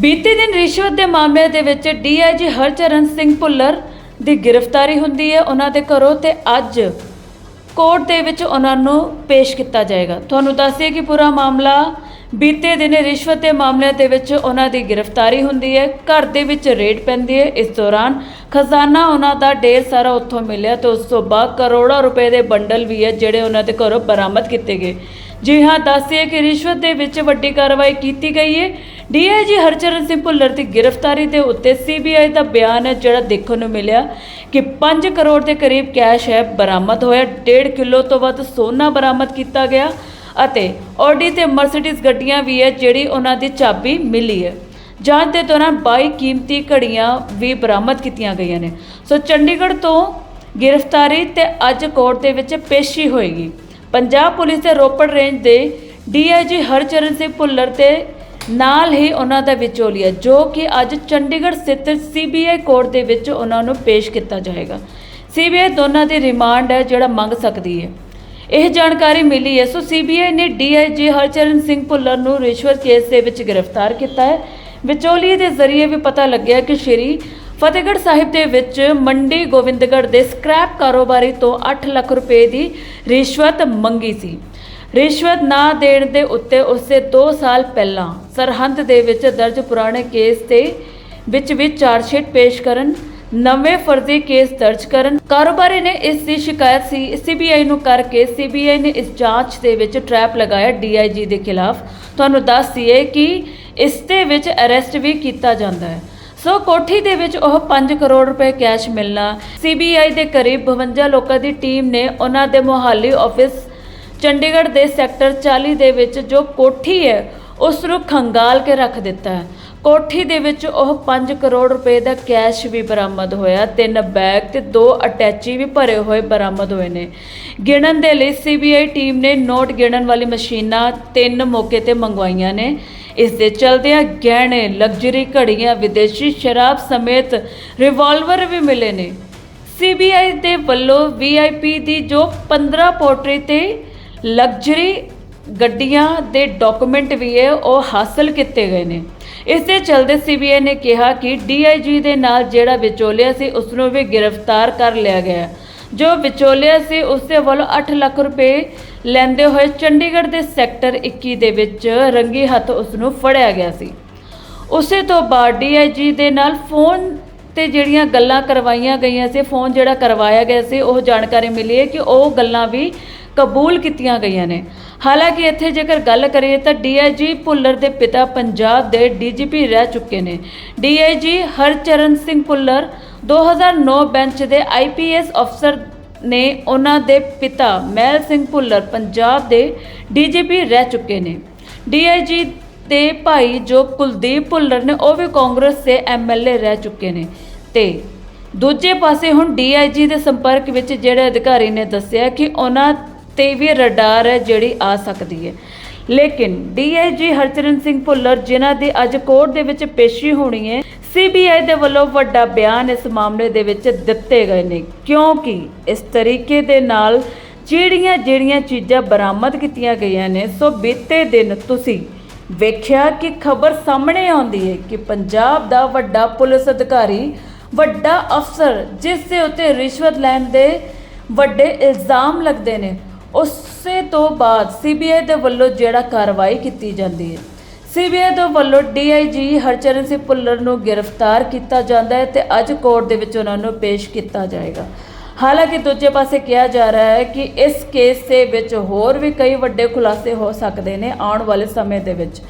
ਬੀਤੇ ਦਿਨ ਰਿਸ਼ਵਤ ਦੇ ਮਾਮਲੇ ਦੇ ਵਿੱਚ ਡੀਆਈਜੀ ਹਰਚਰਨ ਸਿੰਘ ਭੁੱਲਰ ਦੀ ਗ੍ਰਿਫਤਾਰੀ ਹੁੰਦੀ ਹੈ। ਉਹਨਾਂ ਦੇ ਘਰੋਂ ਤੇ ਅੱਜ ਕੋਰਟ ਦੇ ਵਿੱਚ ਉਹਨਾਂ ਨੂੰ ਪੇਸ਼ ਕੀਤਾ ਜਾਏਗਾ। ਤੁਹਾਨੂੰ ਦੱਸਿਏ ਕਿ ਪੂਰਾ ਮਾਮਲਾ ਬੀਤੇ ਦਿਨ ਰਿਸ਼ਵਤ ਦੇ ਮਾਮਲੇ ਦੇ ਵਿੱਚ ਉਹਨਾਂ ਦੀ ਗ੍ਰਿਫਤਾਰੀ ਹੁੰਦੀ ਹੈ। ਘਰ ਦੇ ਵਿੱਚ ਰੇਡ ਪੈਂਦੀ ਹੈ। ਇਸ ਦੌਰਾਨ ਖਜ਼ਾਨਾ ਉਹਨਾਂ ਦਾ ਢੇਰ ਸਾਰਾ ਉੱਥੋਂ ਮਿਲਿਆ ਤੇ ਉਸ ਤੋਂ ਬਾਅਦ ਕਰੋੜਾਂ ਰੁਪਏ ਦੇ ਬੰਡਲ ਵੀ ਹੈ, ਜਿਹੜੇ ਉਹਨਾਂ ਦੇ ਘਰੋਂ ਬਰਾਮਦ ਕੀਤੇ ਗਏ। ਜੀ ਹਾਂ ਦੱਸਿਏ ਕਿ ਰਿਸ਼ਵਤ ਦੇ ਵਿੱਚ ਵੱਡੀ ਕਾਰਵਾਈ ਕੀਤੀ ਗਈ ਹੈ ਡੀਆਈਜੀ ਹਰਚਰਨ ਸਿੰਘ ਭੁੱਲਰ ਦੀ ਗ੍ਰਿਫਤਾਰੀ ਦੇ ਉੱਤੇ ਸੀਬੀਆਈ ਦਾ ਬਿਆਨ ਹੈ ਜਿਹੜਾ ਦੇਖਣ ਨੂੰ ਮਿਲਿਆ ਕਿ 5 ਕਰੋੜ ਦੇ ਕਰੀਬ ਕੈਸ਼ ਹੈ ਬਰਾਮਦ ਹੋਇਆ। 1.5 ਕਿਲੋ ਤੋਂ ਵੱਧ ਸੋਨਾ ਬਰਾਮਦ ਕੀਤਾ ਗਿਆ ਅਤੇ ਆਡੀ ਤੇ ਮਰਸੀਡੀਜ਼ ਗੱਡੀਆਂ ਵੀ ਹੈ ਜਿਹੜੀ ਉਹਨਾਂ ਦੀ ਚਾਬੀ ਮਿਲੀ ਹੈ ਜਾਂਚ ਦੇ ਦੌਰਾਨ 22 ਕੀਮਤੀ ਘੜੀਆਂ ਵੀ ਬਰਾਮਦ ਕੀਤੀਆਂ ਗਈਆਂ ਨੇ। ਸੋ ਚੰਡੀਗੜ੍ਹ ਤੋਂ ਗ੍ਰਿਫਤਾਰੀ ਤੇ ਅੱਜ ਕੋਰਟ ਦੇ ਵਿੱਚ ਪੇਸ਼ੀ ਹੋਏਗੀ। ਪੰਜਾਬ ਪੁਲਿਸ ਦੇ ਰੋਪੜ ਰੇਂਜ ਦੇ ਡੀਆਈਜੀ ਹਰਚਰਨ ਸਿੰਘ ਭੁੱਲਰ ਤੇ ਨਾਲ ਹੀ ਉਹਨਾਂ ਦਾ ਵਿਚੋਲੀਆ, ਜੋ ਕਿ ਅੱਜ ਚੰਡੀਗੜ੍ਹ ਸਥਿਤ ਸੀਬੀਆਈ ਕੋਰਟ ਦੇ ਵਿੱਚ ਉਹਨਾਂ ਨੂੰ ਪੇਸ਼ ਕੀਤਾ ਜਾਏਗਾ। ਸੀਬੀਆਈ ਦੋਨਾਂ ਦੀ ਰਿਮਾਂਡ ਹੈ, ਜਿਹੜਾ ਮੰਗ ਸਕਦੀ ਹੈ। ਇਹ ਜਾਣਕਾਰੀ ਮਿਲੀ ਹੈ। ਸੋ ਸੀਬੀਆਈ ਨੇ ਡੀਆਈਜੀ ਹਰਚਰਨ ਸਿੰਘ ਭੁੱਲਰ ਨੂੰ ਰਿਸ਼ਵਤ ਕੇਸ ਦੇ ਵਿੱਚ ਗ੍ਰਿਫਤਾਰ ਕੀਤਾ ਹੈ। ਵਿਚੋਲੀਏ ਦੇ ਜ਼ਰੀਏ ਵੀ ਪਤਾ ਲੱਗਿਆ ਕਿ ਸ਼੍ਰੀ ਫਤਿਹਗੜ੍ਹ ਸਾਹਿਬ ਦੇ ਵਿੱਚ ਮੰਡੀ ਗੋਬਿੰਦਗੜ੍ਹ ਦੇ ਸਕ੍ਰੈਪ ਕਾਰੋਬਾਰੀ ਤੋਂ 8 ਲੱਖ ਰੁਪਏ ਦੀ ਰਿਸ਼ਵਤ ਮੰਗੀ ਸੀ। ਰਿਸ਼ਵਤ ਨਾ ਦੇਣ ਦੇ ਉੱਤੇ ਉਸੇ 2 ਸਾਲ ਪਹਿਲਾਂ ਸਰਹੰਦ ਦੇ ਵਿੱਚ ਦਰਜ ਪੁਰਾਣੇ ਕੇਸ ਤੇ ਵਿੱਚ ਵੀ ਚਾਰਜਸ਼ੀਟ ਪੇਸ਼ ਕਰਨ, ਨਵੇਂ ਫਰਜ਼ੀ ਕੇਸ ਦਰਜ ਕਰਨ। ਕਾਰੋਬਾਰੀ ਨੇ ਇਸ ਦੀ ਸ਼ਿਕਾਇਤ ਸੀ, ਸੀਬੀਆਈ ਨੂੰ ਕਰਕੇ ਸੀਬੀਆਈ ਨੇ ਇਸ ਜਾਂਚ ਦੇ ਵਿੱਚ ਟਰੈਪ ਲਗਾਇਆ ਡੀਆਈਜੀ ਦੇ ਖਿਲਾਫ। ਤੁਹਾਨੂੰ ਦੱਸ ਦਈਏ ਕਿ ਇਸ ਦੇ ਵਿੱਚ ਅਰੈਸਟ ਵੀ ਕੀਤਾ ਜਾਂਦਾ ਹੈ। ਸੋ ਕੋਠੀ ਦੇ ਵਿੱਚ ਉਹ 5 ਕਰੋੜ ਰੁਪਏ ਕੈਸ਼ ਮਿਲਣਾ ਸੀਬੀਆਈ ਦੇ ਕਰੀਬ 52 ਲੋਕਾਂ ਦੀ ਟੀਮ ਨੇ ਉਹਨਾਂ ਦੇ ਮੁਹਾਲੀ ਆਫਿਸ, ਚੰਡੀਗੜ੍ਹ ਦੇ ਸੈਕਟਰ 40 ਦੇ ਵਿੱਚ ਜੋ ਕੋਠੀ ਹੈ, ਉਸ ਨੂੰ ਖੰਗਾਲ ਕੇ ਰੱਖ ਦਿੱਤਾ। ਹੈ ਕੋਠੀ ਦੇ ਵਿੱਚ ਉਹ 5 ਕਰੋੜ ਰੁਪਏ ਦਾ ਕੈਸ਼ ਵੀ ਬਰਾਮਦ ਹੋਇਆ, ਤਿੰਨ ਬੈਗ ਤੇ ਦੋ ਅਟੈਚੀ ਵੀ ਭਰੇ ਹੋਏ ਬਰਾਮਦ ਹੋਏ ਨੇ। ਗਿਣਨ ਦੇ ਲਈ ਸੀਬੀਆਈ ਟੀਮ ਨੇ ਨੋਟ ਗਿਣਨ ਵਾਲੀ ਮਸ਼ੀਨਾਂ ਤਿੰਨ ਮੌਕੇ ਤੇ ਮੰਗਵਾਈਆਂ ਨੇ। ਇਸ ਦੇ ਚਲਦਿਆਂ ਗਹਿਣੇ, ਲਗਜ਼ਰੀ ਘੜੀਆਂ, ਵਿਦੇਸ਼ੀ ਸ਼ਰਾਬ ਸਮੇਤ ਰਿਵਾਲਵਰ ਵੀ ਮਿਲੇ ਨੇ। ਸੀਬੀਆਈ ਦੇ ਵੱਲੋਂ ਵੀਆਈਪੀ ਦੀ ਜੋ 15 ਪੋਟਰੀ ਤੇ ਲਗਜ਼ਰੀ ਗੱਡੀਆਂ ਦੇ ਡਾਕੂਮੈਂਟ ਵੀ ਹੈ, ਉਹ ਹਾਸਲ ਕੀਤੇ ਗਏ ਨੇ। ਇਸ ਦੇ ਚਲਦੇ ਸੀਬੀਆਈ ਨੇ ਕਿਹਾ ਕਿ ਡੀਆਈਜੀ ਦੇ ਨਾਲ ਜਿਹੜਾ ਵਿਚੋਲਿਆ ਸੀ ਉਸ ਨੂੰ ਵੀ ਗ੍ਰਿਫਤਾਰ ਕਰ ਲਿਆ ਗਿਆ। ਜੋ ਵਿਚੋਲਿਆ ਸੀ, ਉਸ ਦੇ ਵੱਲੋਂ 8 ਲੱਖ ਰੁਪਏ ਲੈਂਦੇ ਹੋਏ ਚੰਡੀਗੜ੍ਹ ਦੇ ਸੈਕਟਰ 21 ਦੇ ਵਿੱਚ ਰੰਗੀ ਹੱਥ ਉਸ ਨੂੰ ਫੜਿਆ ਗਿਆ ਸੀ। ਉਸੇ ਤੋਂ ਬਾਅਦ ਡੀਆਈਜੀ ਦੇ ਨਾਲ ਫੋਨ ਤੇ ਜਿਹੜੀਆਂ ਗੱਲਾਂ ਕਰਵਾਈਆਂ ਗਈਆਂ ਸੀ, ਫੋਨ ਜਿਹੜਾ ਕਰਵਾਇਆ ਗਿਆ ਸੀ, ਉਹ ਜਾਣਕਾਰੀ ਮਿਲੀ ਹੈ ਕਿ ਉਹ ਗੱਲਾਂ ਵੀ ਕਬੂਲ ਕੀਤੀਆਂ ਗਈਆਂ ਨੇ। ਹਾਲਾਂਕਿ ਇੱਥੇ ਜੇਕਰ ਗੱਲ ਕਰੀਏ ਤਾਂ ਡੀਆਈਜੀ ਭੁੱਲਰ ਦੇ ਪਿਤਾ ਪੰਜਾਬ ਦੇ ਡੀਜੀਪੀ ਰਹਿ ਚੁੱਕੇ ਨੇ। ਡੀਆਈਜੀ ਹਰਚਰਨ ਸਿੰਘ ਭੁੱਲਰ 2009 ਬੈਂਚ ਦੇ ਆਈਪੀਐਸ ਅਫਸਰ ਨੇ ਉਹਨਾਂ ਦੇ ਪਿਤਾ ਮਹਿਲ ਸਿੰਘ ਭੁੱਲਰ ਪੰਜਾਬ ਦੇ ਡੀਜੀਪੀ ਰਹਿ ਚੁੱਕੇ ਨੇ। ਡੀਆਈਜੀ ਤੇ ਭਾਈ ਜੋ ਕੁਲਦੀਪ ਭੁੱਲਰ ਨੇ ਉਹ ਵੀ ਕਾਂਗਰਸ ਦੇ ਐਮਐਲਏ ਰਹਿ ਚੁੱਕੇ ਨੇ। ਤੇ ਦੂਜੇ ਪਾਸੇ ਹੁਣ ਡੀਆਈਜੀ ਦੇ ਸੰਪਰਕ ਵਿੱਚ ਜਿਹੜੇ ਅਧਿਕਾਰੀ ਨੇ ਦੱਸਿਆ ਕਿ ਉਹਨਾਂ ਤੇ ਵੀ ਰਡਾਰ ਹੈ ਜਿਹੜੀ ਆ ਸਕਦੀ ਹੈ। ਲੇਕਿਨ ਡੀਆਈਜੀ ਹਰਚਰਨ ਸਿੰਘ ਭੁੱਲਰ, ਜਿਨ੍ਹਾਂ ਦੀ ਅੱਜ ਕੋਰਟ ਦੇ ਵਿੱਚ ਪੇਸ਼ੀ ਹੋਣੀ ਹੈ ਸੀਬੀਆਈ ਦੇ ਵੱਲੋਂ ਵੱਡਾ ਬਿਆਨ ਇਸ ਮਾਮਲੇ ਦੇ ਵਿੱਚ ਦਿੱਤੇ ਗਏ ਨੇ। ਕਿਉਂਕਿ ਇਸ ਤਰੀਕੇ ਦੇ ਨਾਲ ਜਿਹੜੀਆਂ ਜਿਹੜੀਆਂ ਚੀਜ਼ਾਂ ਬਰਾਮਦ ਕੀਤੀਆਂ ਗਈਆਂ ਨੇ, ਸੋ ਬੀਤੇ ਦਿਨ ਤੁਸੀਂ ਵੇਖਿਆ ਕਿ ਖਬਰ ਸਾਹਮਣੇ ਆਉਂਦੀ ਹੈ ਕਿ ਪੰਜਾਬ ਦਾ ਵੱਡਾ ਪੁਲਿਸ ਅਧਿਕਾਰੀ, ਵੱਡਾ ਅਫਸਰ, ਜਿਸ ਦੇ ਉੱਤੇ ਰਿਸ਼ਵਤ ਲੈਣ ਦੇ ਵੱਡੇ ਇਲਜ਼ਾਮ ਲੱਗਦੇ ਨੇ ਉਸੇ ਤੋਂ ਬਾਅਦ ਸੀਬੀਆਈ ਦੇ ਵੱਲੋਂ ਜਿਹੜਾ ਕਾਰਵਾਈ ਕੀਤੀ ਜਾਂਦੀ ਹੈ। ਸੀਬੀਆਈ ਦੇ ਵੱਲੋਂ ਡੀਆਈਜੀ ਹਰਚਰਨ ਸਿੰਘ ਭੁੱਲਰ ਨੂੰ ਗ੍ਰਿਫਤਾਰ ਕੀਤਾ ਜਾਂਦਾ ਹੈ ਤੇ ਅੱਜ ਕੋਰਟ ਦੇ ਵਿੱਚ ਉਹਨਾਂ ਨੂੰ ਪੇਸ਼ ਕੀਤਾ ਜਾਏਗਾ। ਹਾਲਾਂਕਿ ਦੂਜੇ ਪਾਸੇ ਕਿਹਾ ਜਾ ਰਿਹਾ ਹੈ ਕਿ ਇਸ ਕੇਸ ਦੇ ਵਿੱਚ ਹੋਰ ਵੀ ਕਈ ਵੱਡੇ ਖੁਲਾਸੇ ਹੋ ਸਕਦੇ ਨੇ ਆਉਣ ਵਾਲੇ ਸਮੇਂ ਦੇ ਵਿੱਚ।